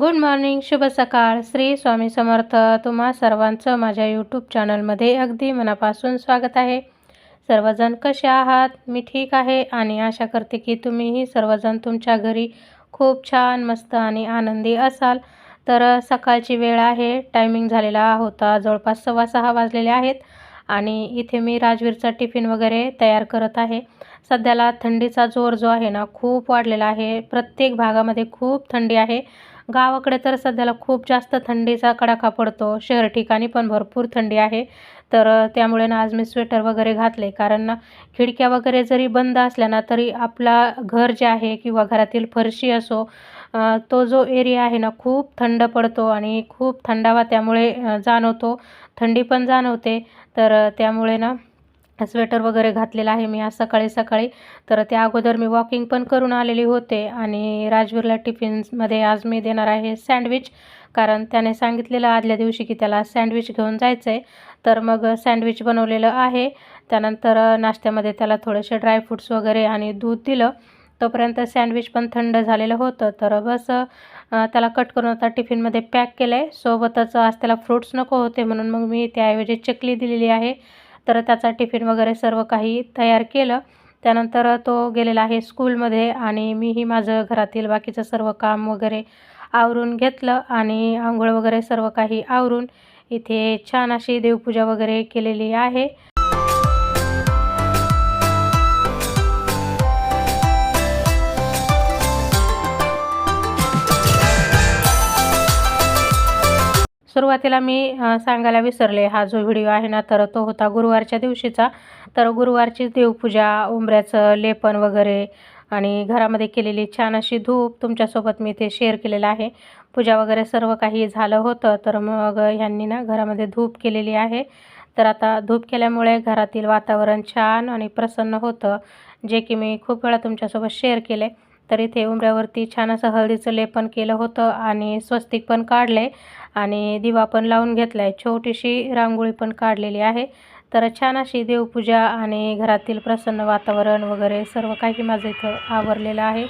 Good morning शुभ सकाळ. श्री स्वामी समर्थ तुम्हा सर्वांचं माझ्या यूट्यूब चॅनलमध्ये अगदी मनापासून स्वागत आहे. सर्वजण कसे आहात? मी ठीक आहे आणि आशा करते की तुम्हीही सर्वजण तुमच्या घरी खूप छान मस्त आणि आनंदी असाल. तर सकाळची वेळ आहे. टायमिंग झालेला होता. जवळपास सव्वा सहा वाजलेले आहेत आणि इथे मी राजवीरचा टिफिन वगैरे तयार करत आहे. सध्याला थंडीचा जोर जो आहे ना खूप वाढलेला आहे. प्रत्येक भागामध्ये खूप थंडी आहे. गावाकडे तर सध्याला खूप जास्त थंडीचा कडाका पडतो. शहर ठिकाणी पण भरपूर थंडी आहे. तर त्यामुळे ना आज मी स्वेटर वगैरे घातले. कारण ना खिडक्या वगैरे जरी बंद असल्या ना तरी आपला घर जे आहे किंवा घरातील फरशी असो तो जो एरिया आहे ना खूप थंड पडतो आणि खूप थंडावा त्यामुळे जाणवतो. थंडी पण जाणवते. तर त्यामुळे ना स्वेटर वगैरे घातलेला आहे मी आज सकाळी सकाळी. तर त्या अगोदर मी वॉकिंग पण करून आलेली होते आणि राजवीरला टिफिन्समध्ये आज मी देणार आहे सँडविच कारण त्याने सांगितलेलं आदल्या दिवशी की त्याला सँडविच घेऊन जायचं आहे तर मग सँडविच बनवलेलं आहे. त्यानंतर नाश्त्यामध्ये त्याला थोडेसे ड्रायफ्रूट्स वगैरे आणि दूध दिलं. तोपर्यंत सँडविच पण थंड झालेलं होतं. तर बस त्याला कट करून आता टिफिनमध्ये पॅक केलं आहे सोबतच आज त्याला फ्रूट्स नको होते म्हणून मग मी त्याऐवजी चकली दिलेली आहे. तर त्याचा टिफिन वगैरे सर्व काही तयार केलं. त्यानंतर तो गेलेला आहे स्कूलमध्ये आणि मीही माझं घरातील बाकीचं सर्व काम वगैरे आवरून घेतलं आणि आंघोळ वगैरे सर्व काही आवरून इथे छान अशी देवपूजा वगैरे केलेली आहे. सुरुवातीला मी सांगायला विसरले हा जो व्हिडिओ आहे ना तर तो होता गुरुवारच्या दिवशीचा. तर गुरुवारची देवपूजा उंबऱ्याचं लेपन वगैरे आणि घरामध्ये केलेली छान अशी धूप तुमच्यासोबत मी ते शेअर केलेलं आहे. पूजा वगैरे सर्व काही झालं होतं तर मग ह्यांनी ना घरामध्ये धूप केलेली आहे. तर आता धूप केल्यामुळे घरातील वातावरण छान आणि प्रसन्न होतं जे की मी खूप वेळा तुमच्यासोबत शेअर केले. तर इथे उंबऱ्यावरती छान असं हळदीचं लेपन केलं होतं आणि स्वस्तिक पण काढले आणि दिवा पण लावून घेतला आहे छोटीशी रांगोळी पण काढलेली आहे. तर छान अशी देवपूजा आणि घरातील प्रसन्न वातावरण वगैरे सर्व काही माझं इथं आवरलेलं आहे.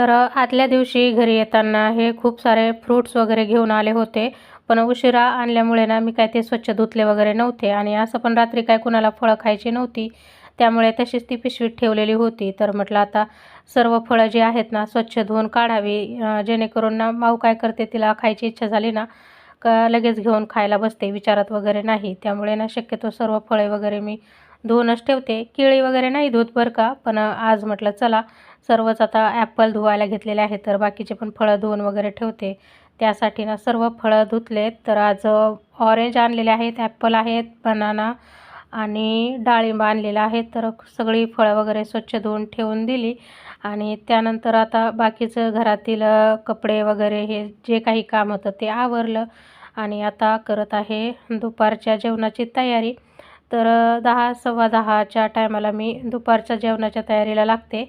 तर आदल्या दिवशी घरी येताना हे खूप सारे फ्रूट्स वगैरे घेऊन आले होते. पण उशिरा आणल्यामुळे ना मी काय ते स्वच्छ धुतले वगैरे नव्हते आणि असं पण रात्री काय कुणाला फळं खायची नव्हती. त्यामुळे तशीच ती पिशवीत ठेवलेली होती. तर म्हटलं आता सर्व फळं जी आहेत ना स्वच्छ धुवून काढावी जेणेकरून ना माऊ काय करते तिला खायची इच्छा झाली ना का लगेच घेऊन खायला बसते विचारत वगैरे नाही. त्यामुळे ना शक्यतो सर्व फळे वगैरे मी धुवूनच ठेवते. केळी वगैरे नाही धुत बरं का पण आज म्हटलं चला सर्वच आता ॲपल धुवायला घेतलेले आहेत तर बाकीचे पण फळं धुवून वगैरे ठेवते. त्यासाठी ना सर्व फळं धुतलेत. तर आज ऑरेंज आणलेले आहेत ॲपल आहेत बनाना आणि डाळिंब आणलेलं आहे. तर सगळी फळं वगैरे स्वच्छ धुवून ठेवून दिली. आणि त्यानंतर आता बाकीचं घरातील कपडे वगैरे हे जे काही काम होतं ते आवरलं. आणि आता करत आहे दुपारच्या जेवणाची तयारी. तर दहा सव्वा दहाच्या टायमाला मी दुपारच्या जेवणाच्या तयारीला लागते.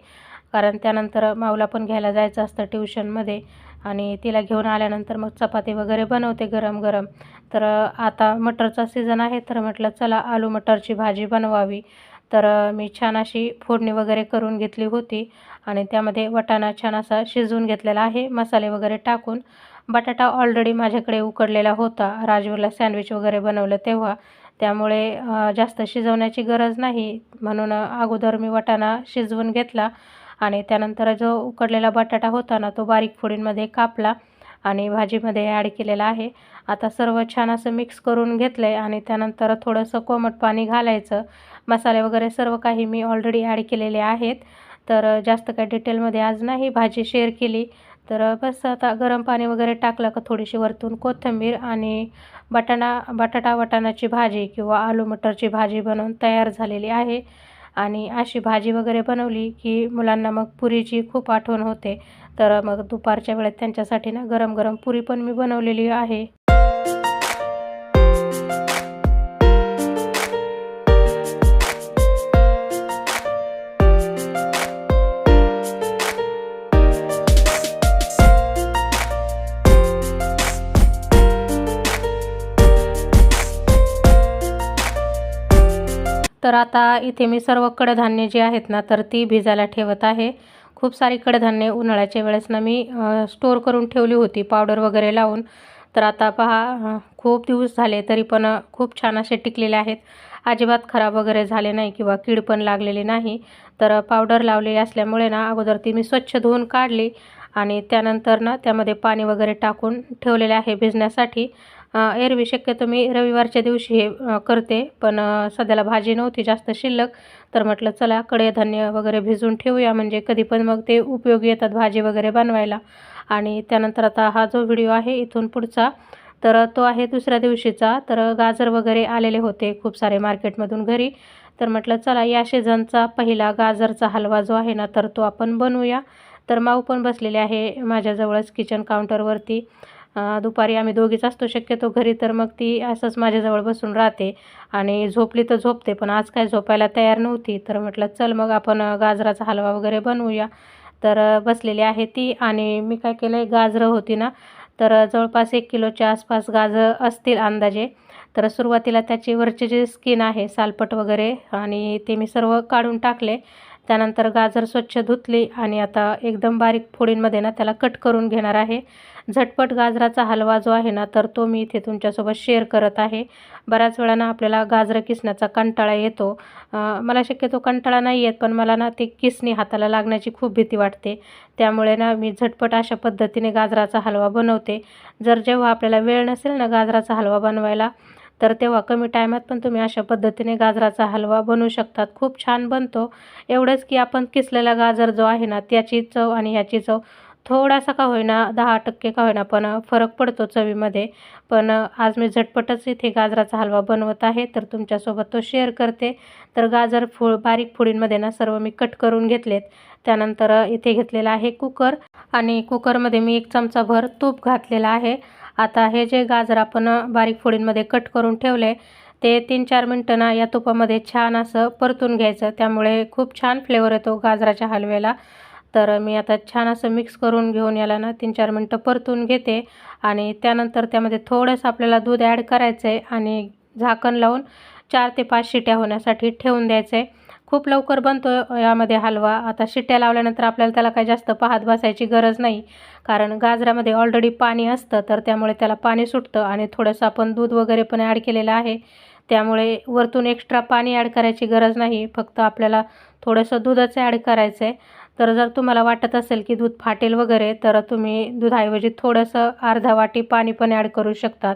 कारण त्यानंतर माऊला पण घ्यायला जायचं असतं ट्युशनमध्ये आणि तिला घेऊन आल्यानंतर मग चपाती वगैरे बनवते गरम गरम. तर आता मटरचा सीझन आहे तर म्हटलं चला आलू मटरची भाजी बनवावी. तर मी छान अशी फोडणी वगैरे करून घेतली होती आणि त्यामध्ये वटाणा छान असा शिजवून घेतलेला आहे मसाले वगैरे टाकून. बटाटा ऑलरेडी माझ्याकडे उकडलेला होता राजूरला सँडविच वगैरे बनवलं तेव्हा. त्यामुळे जास्त शिजवण्याची गरज नाही. म्हणून अगोदर मी वटाणा शिजवून घेतला. आणि त्यानंतर जो उकडलेला बटाटा होता ना तो बारीक फोडींमध्ये कापला आणि भाजीमध्ये ॲड केलेला आहे. आता सर्व छान असं मिक्स करून घेतलं आहे आणि त्यानंतर थोडंसं कोमट पाणी घालायचं. मसाले वगैरे सर्व काही मी ऑलरेडी ॲड केलेले आहेत. तर जास्त काही डिटेलमध्ये आज नाही भाजी शेअर केली. तर बस आता गरम पाणी वगैरे टाकलं का थोडीशी वरतून कोथिंबीर आणि बटाणा बटाटा वटाणाची भाजी किंवा आलू मटरची भाजी बनवून तयार झालेली आहे. आणि अशी भाजी वगैरे बनवली की मुलांना मग पुरीची खूप आठवण होते. तर मग दुपारच्या वेळेत त्यांच्यासाठी ना गरम गरम पुरी पण मी बनवलेली आहे. तर आता इथे मी सर्व कडधान्य जी आहेत ना तर ती भिजायला ठेवत आहे. खूप सारी कडधान्ये उन्हाळ्याच्या वेळेस ना मी स्टोअर करून ठेवली होती पावडर वगैरे लावून. तर आता पहा खूप दिवस झाले तरी पण खूप छान असे टिकलेले आहेत. अजिबात खराब वगैरे झाले नाही किंवा कीड पण लागलेली नाही. तर पावडर लावलेली असल्यामुळे ना अगोदर ती मी स्वच्छ धुवून काढली आणि त्यानंतर ना त्यामध्ये पाणी वगैरे टाकून ठेवलेले आहे भिजण्यासाठी. एरवी शक्यतो मी रविवारच्या दिवशी हे करते. पण सध्याला भाजी नव्हती जास्त शिल्लक. तर म्हटलं चला कडधान्य वगैरे भिजून ठेवूया. म्हणजे कधी पण मग ते उपयोगी येतात भाजी वगैरे बनवायला. आणि त्यानंतर आता हा जो व्हिडिओ आहे इथून पुढचा तर तो आहे दुसऱ्या दिवशीचा. तर गाजर वगैरे आलेले होते खूप सारे मार्केटमधून घरी. तर म्हटलं चला या सीझनचा पहिला गाजरचा हलवा जो आहे ना तर तो आपण बनवूया. तर माऊ पण बसलेले आहे माझ्याजवळच किचन काउंटरवरती दुपारी आम्ही दोघीच असतो. शक्यतो घरी तर मग ती असंच माझ्याजवळ बसून राहते आणि झोपली तर झोपते पण आज काय झोपायला तयार नव्हती. तर म्हटलं चल मग आपण गाजराचा हलवा वगैरे बनवूया. तर बसलेली आहे ती आणि मी काय केलं आहे गाजरं होती ना तर जवळपास एक किलोच्या आसपास गाजर असतील अंदाजे. तर सुरुवातीला त्याची वरची जी स्किन आहे सालपट वगैरे आणि ते मी सर्व काढून टाकले. त्यानंतर गाजर स्वच्छ धुतली आणि आता एकदम बारीक फोडींमध्ये ना त्याला कट करून घेणार आहे. झटपट गाजराचा हलवा जो आहे ना तर तो मी इथे तुमच्यासोबत शेअर करत आहे. बऱ्याच वेळानं आपल्याला गाजरं किसण्याचा कंटाळा येतो. मला शक्यतो कंटाळा नाही येत पण मला ना ते किसणी हाताला लागण्याची खूप भीती वाटते. त्यामुळे ना मी झटपट अशा पद्धतीने गाजराचा हलवा बनवते. जर जेव्हा आपल्याला वेळ नसेल ना गाजराचा हलवा बनवायला तर तेव्हा कमी टायमात पण तुम्ही अशा पद्धतीने गाजराचा हलवा बनवू शकतात. खूप छान बनतो. एवढंच की आपण किसलेला गाजर जो आहे ना त्याची चव आणि ह्याची चव थोडासा का होईना दहा टक्के का होईना पण फरक पडतो चवीमध्ये. पण आज मी झटपटच इथे गाजराचा हलवा बनवत आहे तर तुमच्यासोबत तो शेअर करते. तर गाजर फुळ बारीक फुडींमध्ये ना सर्व मी कट करून घेतलेत. त्यानंतर इथे घेतलेला आहे कुकर आणि कुकरमध्ये मी एक चमचाभर तूप घातलेला आहे. आता हे जे गाजर आपण बारीक फोडींमध्ये कट करून ठेवले ते तीन चार मिनटं ना या तुपामध्ये छान असं परतून घ्यायचं. त्यामुळे खूप छान फ्लेवर येतो गाजराच्या हलव्याला. तर मी आता छान असं मिक्स करून घेऊन याला ना तीन चार मिनटं परतून घेते. आणि त्यानंतर त्यामध्ये थोडंसं आपल्याला दूध ॲड करायचं आहे आणि झाकण लावून चार ते पाच शिट्या होण्यासाठी ठेवून द्यायचं आहे खूप लवकर बनतो यामध्ये हलवा. आता शिट्ट्या लावल्यानंतर आपल्याला त्याला काही जास्त पाहत बसायची गरज नाही. कारण गाजरामध्ये ऑलरेडी पाणी असतं तर त्यामुळे त्याला पाणी सुटतं आणि थोडंसं आपण दूध वगैरे पण ॲड केलेलं आहे. त्यामुळे वरतून एक्स्ट्रा पाणी ॲड करायची गरज नाही. फक्त आपल्याला थोडंसं दूधच ॲड करायचं आहे तर जर तुम्हाला वाटत असेल की दूध फाटेल वगैरे तर तुम्ही दुधाऐवजी थोडंसं अर्धा वाटी पाणी पण ॲड करू शकतात.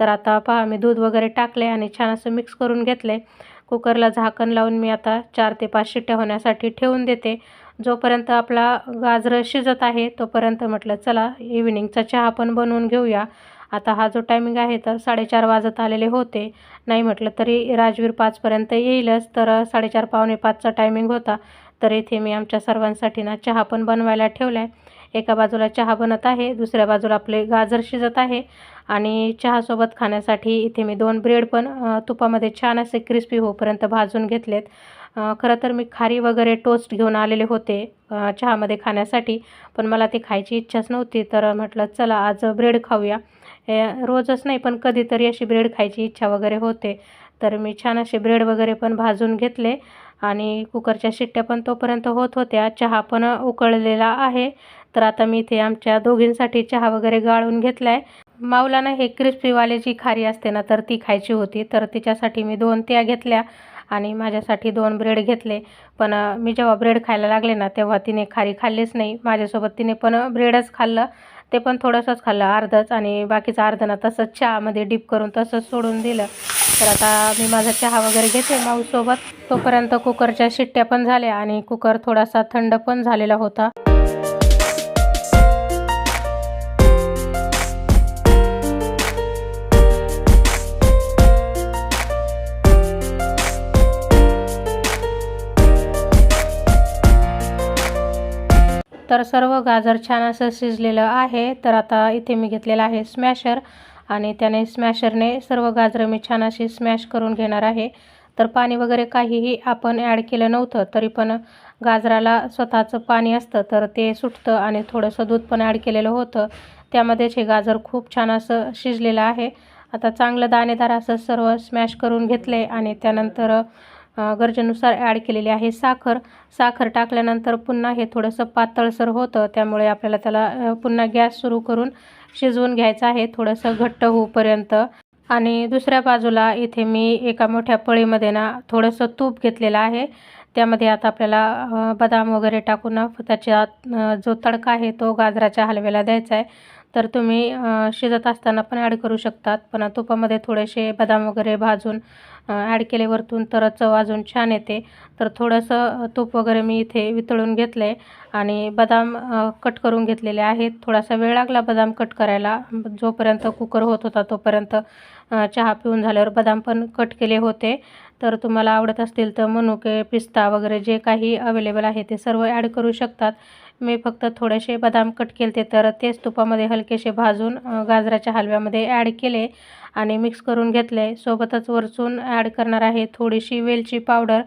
तर आता पहा मी दूध वगैरे टाकले आणि छान असं मिक्स करून घेतले कुकरला झाकण लावून मी आता चार ते पाच शिट्ट्या होण्यासाठी ठेवून देते. जोपर्यंत आपला गाजरं शिजत आहे तोपर्यंत म्हटलं चला इव्हिनिंगचा चहा पण बनवून घेऊया. आता हा जो टायमिंग आहे तर साडेचार वाजत आलेले होते. नाही म्हटलं तरी राजवीर पाचपर्यंत येईलच तर साडेचार पावणे पाचचा टायमिंग होता. तर इथे मी आमच्या सर्वांसाठी ना चहा पण बनवायला ठेवला आहे एका बाजूला चहा बनत आहे दुसऱ्या बाजूला आपले गाजर शिजत आहे आणि चहासोबत खाण्यासाठी इथे मी दोन ब्रेड पण तुपामध्ये छान असे क्रिस्पी होईपर्यंत भाजून घेतलेत. खरं तर मी खारी वगैरे टोस्ट घेऊन आलेले होते चहामध्ये खाण्यासाठी पण मला ती खायची इच्छाच नव्हती. तर म्हटलं चला आज ब्रेड खाऊया. रोजच नाही पण कधीतरी अशी ब्रेड खायची इच्छा वगैरे होते. तर मी छान असे ब्रेड वगैरे पण भाजून घेतले. आणि कुकरच्या शिट्ट्या पण तोपर्यंत होत होत्या. चहा पण उकळलेला आहे. तर आता मी इथे आमच्या दोघींसाठी चहा वगैरे गाळून घेतला आहे माऊलानं हे क्रिस्पीवाले जी खारी असते ना तर ती खायची होती. तर तिच्यासाठी मी दोन त्या घेतल्या आणि माझ्यासाठी दोन ब्रेड घेतले. पण मी जेव्हा ब्रेड खायला लागले ना तेव्हा तिने खारी खाल्लीच नाही. माझ्यासोबत तिने पण ब्रेडच खाल्लं. ते पण थोडंसंच खाल्लं अर्धच. आणि बाकीचं अर्ध ना तसंच चहामध्ये डीप करून तसंच सोडून दिलं. तर आता मी माझा चहा वगैरे घेते माऊसोबत. तोपर्यंत कुकरच्या शिट्ट्या पण झाल्या आणि कुकर थोडासा थंड पण झालेला होता. तर सर्व गाजर छान असं शिजलेलं आहे. तर आता इथे मी घेतलेलं आहे स्मॅशर आणि त्याने स्मॅशरने सर्व गाजरं मी छान अशी स्मॅश करून घेणार आहे. तर पाणी वगैरे काहीही आपण ॲड केलं नव्हतं तरी पण गाजराला स्वतःचं पाणी असतं तर ते सुटतं आणि थोडंसं दूध पण ॲड केलेलं होतं. त्यामध्येच हे गाजर खूप छान असं शिजलेलं आहे. आता चांगलं दाणेदार असं सर्व स्मॅश करून घेतले आणि त्यानंतर गरजेनुसार ॲड केलेली आहे. साखर साखर टाकल्यानंतर पुन्हा हे थोडंसं पातळसर होतं. त्यामुळे आपल्याला त्याला पुन्हा गॅस सुरू करून शिजवून घ्यायचं आहे. थोडंसं घट्ट होऊपर्यंत. आणि दुसऱ्या बाजूला इथे मी एका मोठ्या पळीमध्ये ना थोडंसं तूप घेतलेलं आहे. त्यामध्ये आता आपल्याला बदाम वगैरे टाकून त्याच्या जो तडका आहे तो गाजराच्या हलव्याला द्यायचा आहे. तर तुम्ही शिजत असताना पण ॲड करू शकतात. पण तुपामध्ये थोडेसे बदाम वगैरे भाजून ॲड केले वरतून तर चव अजून छान येते. तर थोडंसं तूप वगैरे मी इथे वितळून घेतलं आहे आणि बदाम कट करून घेतलेले आहेत. थोडासा वेळ लागला बदाम कट करायला. जोपर्यंत कुकर होत होता तोपर्यंत चहा पिऊन झाल्यावर बदाम पण कट केले होते. तर तुम्हाला आवडत असतील तर मनुके पिस्ता वगैरे जे काही अवेलेबल आहे ते सर्व ॲड करू शकतात. मी फक्त थोडेसे बदाम कट केले तर तेच तुपामध्ये हलकेसे भाजून गाजराच्या हलव्यामध्ये ॲड केले आणि मिक्स करून घेतले. सोबतच वरचून ॲड करणार आहे थोडीशी वेलची पावडर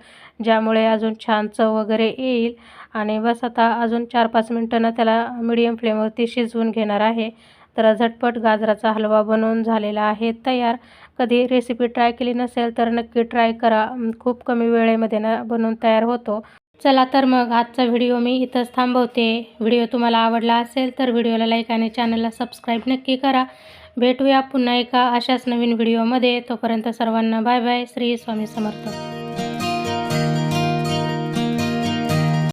ज्यामुळे अजून छान चव वगैरे येईल. आणि बस आता अजून चार पाच मिनटं त्याला मिडियम फ्लेमवरती शिजवून घेणार आहे. तर झटपट गाजराचा हलवा बनवून झालेला आहे. तयार. कधी रेसिपी ट्राय केली नसेल तर नक्की ट्राय करा. खूप कमी वेळेमध्ये ना बनवून तयार होतो. चला तर मग आजचा व्हिडिओ मी इथंच थांबवते. व्हिडिओ तुम्हाला आवडला असेल तर व्हिडिओला लाईक आणि चॅनलला सबस्क्राईब नक्की करा. भेटूया पुन्हा एका अशाच नवीन व्हिडिओमध्ये तोपर्यंत सर्वांना बाय बाय श्री स्वामी समर्थ.